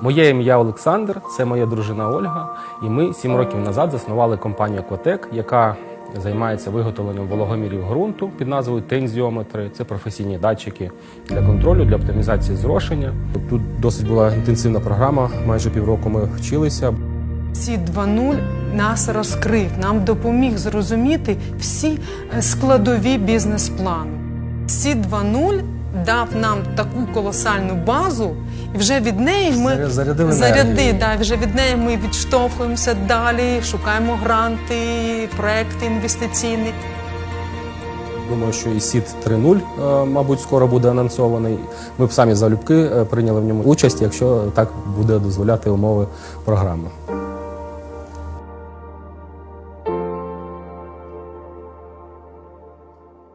Моє ім'я Олександр, це моя дружина Ольга. І ми сім років назад заснували компанію Екотек, яка займається виготовленням вологомірів ґрунту під назвою тензіометри. Це професійні датчики для контролю, для оптимізації зрошення. Тут досить була інтенсивна програма. Майже півроку ми вчилися. Сі 2.0 нас розкрив, нам допоміг зрозуміти всі е, складові бізнес-плану. Сі 2.0 дав нам таку колосальну базу, і вже від неї ми Заря- заряди, да, вже від неї ми відштовхуємося далі, шукаємо гранти, проекти інвестиційні. Думаю, що і СІД 3.0, е, мабуть, скоро буде анонсований. Ми б самі залюбки е, прийняли в ньому участь, якщо так буде дозволяти умови програми.